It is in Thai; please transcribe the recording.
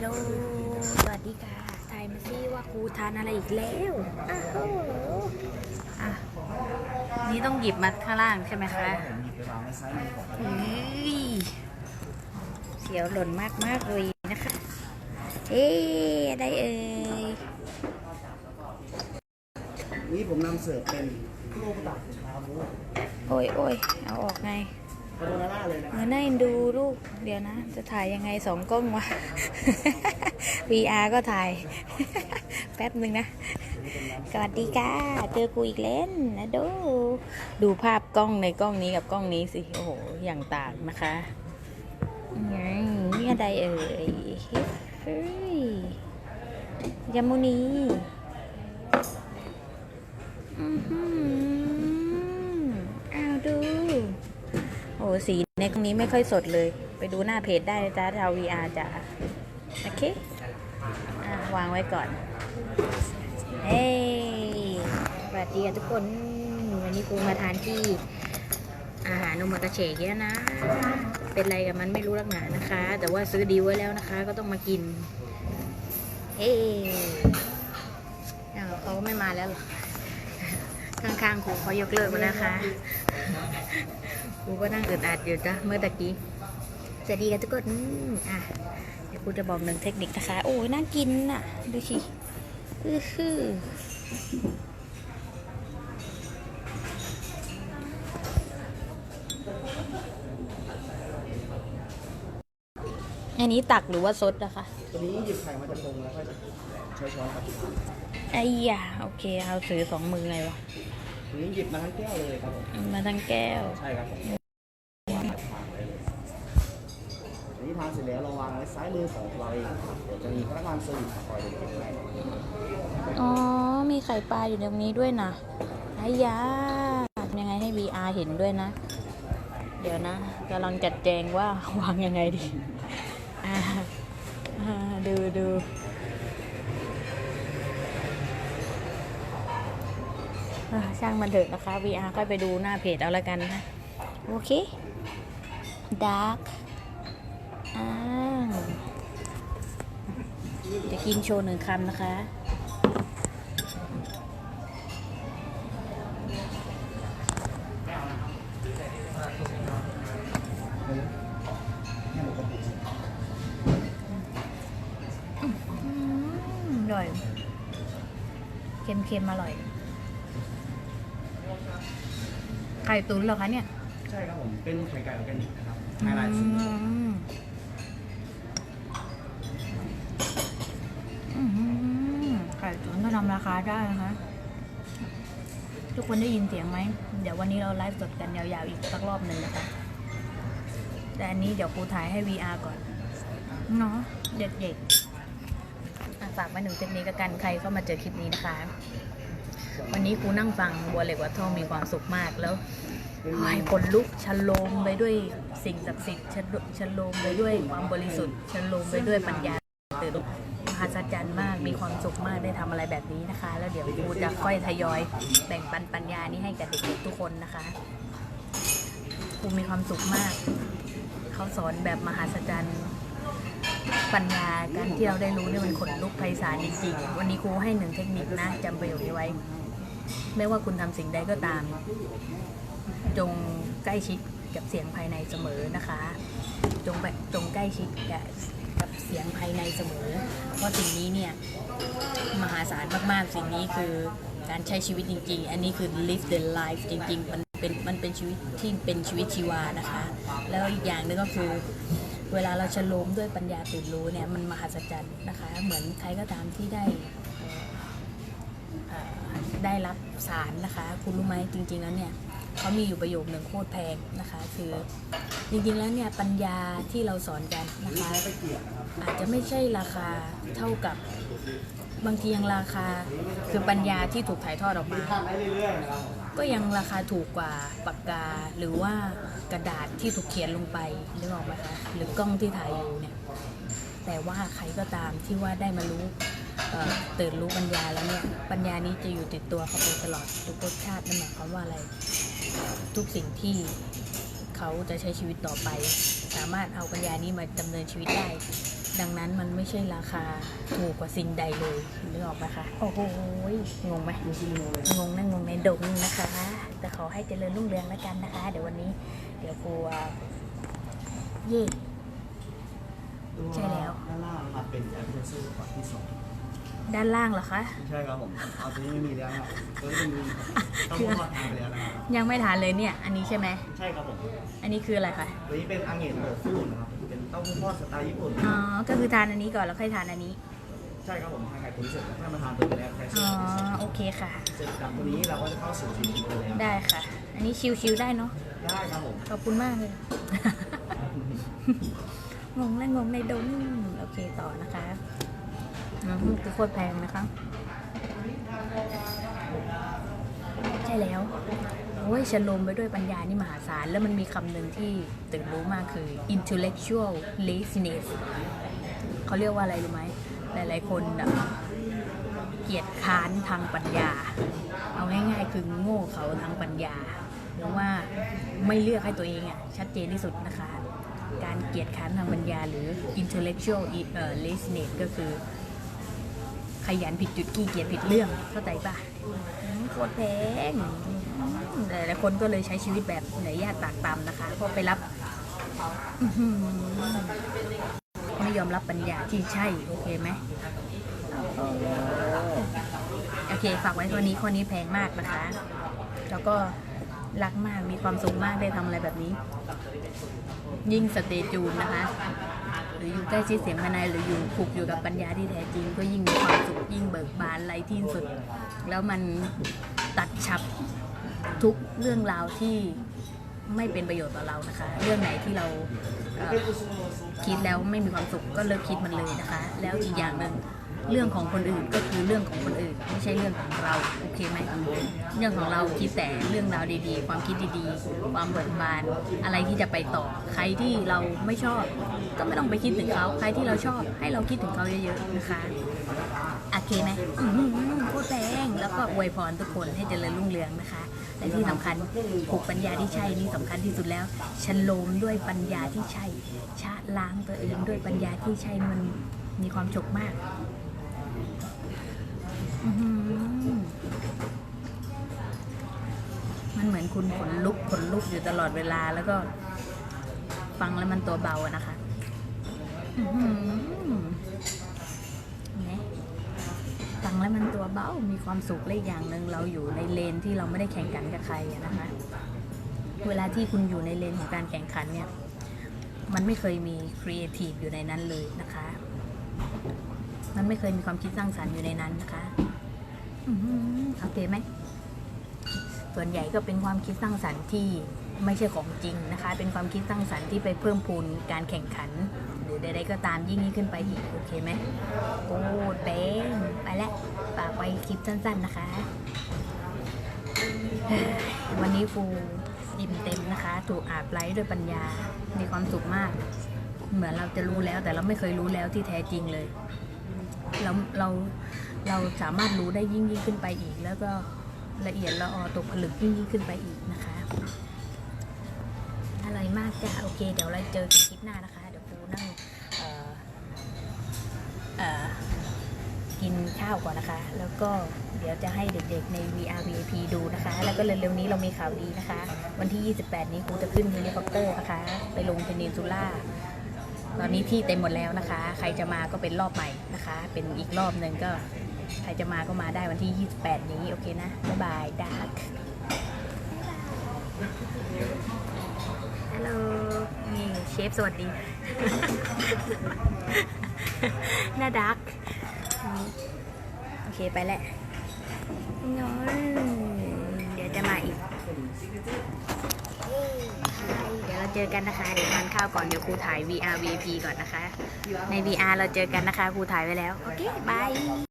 โลสวัสดีค่ะทายมาซิว่าครูทานอะไรอีกแล้วอ้าวโหอะนี่ต้องหยิบมาข้างล่างใช่ไหมคะผมหยิบไปวางไว้ซ้ายมือของอุ้ยเสียวหล่นมากมากๆเลยนะคะเอ๊ะอะไรเอ่ยนี่ผมนำเสิร์ฟเป็นโลกตักสินค้าบูโอ้ยโอ้ยเอาออกไงคา โบนาร่าเลยนะเออน่าเอ็นดูลูก เดี๋ยวนะ จะถ่ายยังไงสองกล้องวะ VR ก็ถ่าย แป๊บหนึ่งนะ สวัสดีค่ะ เจอกูอีกเล่นนะดู ดูภาพกล้องในกล้องนี้กับกล้องนี้สิ โอ้โห อย่างต่างนะคะไงนี่อะไรเอ่ยเฮ้ยยามูนีอือหือ สีในกล้งนี้ไม่ค่อยสดเลย ไปดูหน้าเพจได้นะจ้าชาว VR จ้ะโอเคอวางไว้ก่อน เฮ้ยสวัสดีทุกคน วันนี้กูมาทานที่อาหารนมากาเชกแล้วนะ เป็นไรกับมันไม่รู้ลักหนานะคะ แต่ว่าซื้อดีไว้แล้วนะคะ ก็ต้องมากิน เฮ้ยเขาไม่มาแล้วหรอข้างๆครูเขายกเลิกมาแล้วค่ะ ครูก็นั่งอึดอัดอยู่จ้ะเมื่อตะกี้สวัสดีกันทุกคนอืมอะเดี๋ยวครูจะบอกหนึ่งเทคนิคนะคะ โอ้ยน่ากินน่ะ ดูสิอือฮืออันนี้ตักหรือว่าซดนะคะตัวนี้หยิบไข่มาจากตรงแล้วก็จะใช้ช้อนตักไอ้ยาโอเค เอาถือสองมือเลยวะตัวนี้หยิบมาทั้งแก้วเลยครับผมเอามาทั้งแก้ว ใช่ครับผม ทานเสร็จแล้วเราวางไว้ซ้ายมือของเราเองครับเดี๋ยวจะมีพนักงานเซอร์วิสคอยดินเก็บให้อ๋อ มีไข่ปลาอยู่ตรงนี้ด้วยนะไอ้ยาทำยังไงให้ VR เห็นด้วยนะ เดี๋ยวนะกำลังจัดแจงว่าวางยังไงดีดูดูช่างมันเถอะนะคะ VR ค่อยไปดูหน้าเพจเอาละกันนะ โอเคดาร์ก จะกินโชว์หนึ่งคำนะคะอืมอร่อย เค็มๆ อร่อย ไข่ตุ๋นเหรอคะเนี่ย ใช่ครับผม เป็นไข่ไก่ออร์แกนิกนะครับไฮไลท์อืสุดมอื้อหือไข่ตุ๋นก็ ทำราคาได้นะคะ ทุกคนได้ยินเสียงไหม เดี๋ยววันนี้เราไลฟ์สดกันยาวๆอีกสักรอบหนึ่งนะคะ แต่อันนี้เดี๋ยวครูถ่ายให้ VR ก่อน เนาะเด็กๆอะฝากไว้หนึ่งเทคนิคละกันใครเข้ามาเจอคลิปนี้นะคะ วันนี้ครูนั่งฟังบัวเหล็กวัดทองมีความสุขมากแล้วโอ้ยคนลุกชันโลมไปด้วยสิ่งศักดิ์สิทธิ์ชันโลมไปด้วยความบริสุทธิ์ชันโลมไปด้วยปัญญาตื่นม หัศจรรย์มาก มีความสุขมากได้ทำอะไรแบบนี้นะคะ แล้วเดี๋ยวครูจะค่อยทยอยแบ่งปันปัญญานี้ให้กับเด็กๆทุกคนนะคะครูมีความสุขมาก เขาสอนแบบมหัศจรรย์ปัญญาการที่เราได้รู้เนี่ยมันขนลุกไพศาลจริงๆ วันนี้ครูให้หนึ่งเทคนิคนะจำประโยคนี้ไว้ ไม่ว่าคุณทำสิ่งใดก็ตาม จงใกล้ชิดกับเสียงภายในเสมอนะคะ จงแบบจงใกล้ชิดกับ กับเสียงภายในเสมอ เพราะสิ่งนี้เนี่ยมหาศาลมากๆ สิ่งนี้คือการใช้ชีวิตจริง ๆ อันนี้คือ live the life จริง ๆ มันเป็นมันเป็นชีวิตที่เป็นชีวิตชีวานะคะ แล้วอีกอย่างหนึงก็คือเวลาเราฉลมด้วยปัญญาตื่นรู้เนี่ยมันมหัศจรรย์นะคะ เหมือนใครก็ตามที่ได้ได้รับสารนะคะ คุณรู้ไหมจริง ๆ แล้วเนี่ย เขามีอยู่ประโยคหนึ่งโคตรแพงนะคะ คือจริงๆแล้วเนี่ยปัญญาที่เราสอนกันนะคะ อาจจะไม่ใช่ราคาเท่ากับบางทียังราคาคือปัญญาที่ถูกถ่ายทอดออกมา ก็ยังราคาถูกกว่าปากกาหรือว่ากระดาษที่ถูกเขียนลงไปนึกออกไหมคะหรือกล้องที่ถ่ายอยู่เนี่ยแต่ว่าใครก็ตามที่ว่าได้มารู้เตื่นรู้ปัญญาแล้วเนี่ยปัญญานี้จะอยู่ติดตัวเขาไปตลอดทุกรสชาตินั่นหมายความว่าอะไร ทุกสิ่งที่เขาจะใช้ชีวิตต่อไป สามารถเอาปัญญานี้มาดำเนินชีวิตได้ ดังนั้นมันไม่ใช่ราคาถูกกว่าสิ่งใดเลยนึกออกไหมคะโอ้โหงงไหมดูซิโนเลยงงนะงงในดงนะคะ แต่ขอให้เจริญรุ่งเรืองแล้วกันนะคะ เดี๋ยววันนี้ เดี๋ยวครูอะเย่ใช่แล้วด้านล่างนะครับเป็นแอปเปิลเซอร์ฝักที่สองด้านล่างเหรอคะ ใช่ครับผมเอาตัวนี้ไม่มีแล้วนะตัวนี้มีต้องทอดทานไปแล้วนะครับ ยังไม่ทานเลยเนี่ย อันนี้ใช่ไหม ใช่ครับผมอันนี้คืออะไรคะ ตัวนี้เป็นอังเงนโดฟูนะครับเป็นเต้าหู้ทอดสไตล์ญี่ปุ่น อ๋อ ก็คือทานอันนี้ก่อนแล้วค่อยทานอันนี้ ใช่ครับผมทานไข่ตุ๋นเสร็จแล้วค่อยมาทานตัวนี้แล้วใครเสร็อ๋จอโอเคค่ะ เสร็จจากตัวนี้เราก็จะเข้าสู่ชีวิตกันแล้วได้ค่ะ อันนี้ชิวๆได้เนาะ ได้ครับผมขอบคุณมากเลย งงและงงในดงโอเคต่อนะคะอืมคือโคตรแพงนะคะ ใช่แล้ว โอ้ยฉันลมไปด้วยปัญญานี่มหาศาล แล้วมันมีคำหนึ่งที่ตื่นรู้มากคือ intellectual laziness เขาเรียกว่าอะไรรู้ไหม หลายๆ คนน่ะเกียจค้านทางปัญญา เอาง่ายๆ คือโง่เขาทางปัญญาหรือว่าไม่เลือกให้ตัวเองอะชัดเจนที่สุดนะคะ การเกียจค้านทางปัญญาหรือ intellectual laziness ก็คือ ขยันผิดจุดขี้เกียจผิดเรื่องเข้าใจปะอืมโคตรแพงอืมหลายๆคนก็เลยใช้ชีวิตแบบเหนื่อยยากตากตำนะคะเพราะไปรับอื้อหือไม่ยอมรับปัญญาที่ใช่ โอเคไหมโอเค ฝากไว้ตัวนี้ข้อนี้แพงมากนะคะ แล้วก็รักมากมีความสุขมากได้ทำอะไรแบบนี้ ยิ่งสเตจูนนะคะ หรืออยู่ใกล้ชิดเสียงภายในหรืออยู่ผูกอยู่กับปัญญาที่แท้จริง ก็ยิ่งมีความสุขยิ่งเบิกบานไรที่สุด แล้วมันตัดฉับทุกเรื่องราวที่ไม่เป็นประโยชน์ต่อเรานะคะ เรื่องไหนที่เราเคิดแล้วไม่มีความสุขก็เลิกคิดมันเลยนะคะ แล้วอีกอย่างหนึ่ง เรื่องของคนอื่นก็คือเรื่องของคนอื่น ไม่ใช่เรื่องของเราโอเคไหมเรื่องของเราคิดแต่เรื่องราวดีๆ ความคิดดีๆ ความเบิกบานอะไรที่จะไปต่อ ใครที่เราไม่ชอบ ก็ไม่ต้องไปคิดถึงเขาใครที่เราชอบ ให้เราคิดถึงเขาเยอะๆนะคะโอเคไหมโคตรแพงแล้วก็อวยพรทุกคนให้เจริญรุ่งเรืองนะคะและที่สำคัญผูกปัญญาที่ใช่นี่สำคัญที่สุดแล้วฉันโลมด้วยปัญญาที่ใช่ชาล้างตัวเองด้วยปัญญาที่ใช่มันมีความฉกมาก มันเหมือนคุณขนลุกขนลุกอยู่ตลอดเวลาแล้วก็ ฟังแล้วมันตัวเบาอะนะคะฟังแล้วมันตัวเบา มีความสุขและอีกอย่างหนึ่งเราอยู่ในเลนที่เราไม่ได้แข่งขันกับใครนะคะ เวลาที่คุณอยู่ในเลนของการแข่งขันเนี่ย มันไม่เคยมีครีเอทีฟอยู่ในนั้นเลยนะคะ มันไม่เคยมีความคิดสร้างสรรค์อยู่ในนั้นนะคะอือหือโอเคไหมส่วนใหญ่ก็เป็นความคิดสร้างสรรค์ที่ไม่ใช่ของจริงนะคะ เป็นความคิดสร้างสรรค์ที่ไปเพิ่มพูนการแข่งขัน หรือใดๆก็ตามยิ่งยิ่งขึ้นไปอีกโอเคไหมโอ้เป้งไปแล้วฝากไว้คลิปสั้นๆนะคะ วันนี้ฟูอิ่มเต็มนะคะ ถูกอาบไล้ด้วยปัญญา มีความสุขมาก เหมือนเราจะรู้แล้วแต่เราไม่เคยรู้แล้วที่แท้จริงเลย เราเราเราสามารถรู้ได้ยิ่งยิ่งขึ้นไปอีก แล้วก็ละเอียดละออตกผลึกยิ่งยิ่งขึ้นไปอีกนะคะอร่อยมากจ้ะโอเค เดี๋ยวเราเจอกันคลิปหน้านะคะ เดี๋ยวปูนั่งเออเออกินข้าวก่อนนะคะ แล้วก็เดี๋ยวจะให้เด็กๆใน VR VIP ดูนะคะ แล้วก็เร็วๆนี้เรามีข่าวดีนะคะ วันที่ 28 นี้ครูจะขึ้นเฮลิคอปเตอร์นะคะ ไปลงเพนินซูล่า ตอนนี้ที่เต็มหมดแล้วนะคะ ใครจะมาก็เป็นรอบใหม่นะคะ เป็นอีกรอบหนึ่งก็ ใครจะมาก็มาได้วันที่ 28 นี้โอเคนะ บ๊ายบายดาร์กฮัลโหลนี่เชฟสวัสดีน่าดักโอเคไปแหละน้อยเดี๋ยวจะมาอีก เดี๋ยวเราเจอกันนะคะ เดี๋ยวทานข้าวก่อน เดี๋ยวครูถ่าย VR VIP ก่อนนะคะ ใน VR เราเจอกันนะคะ ครูถ่ายไว้แล้ว โอเค บาย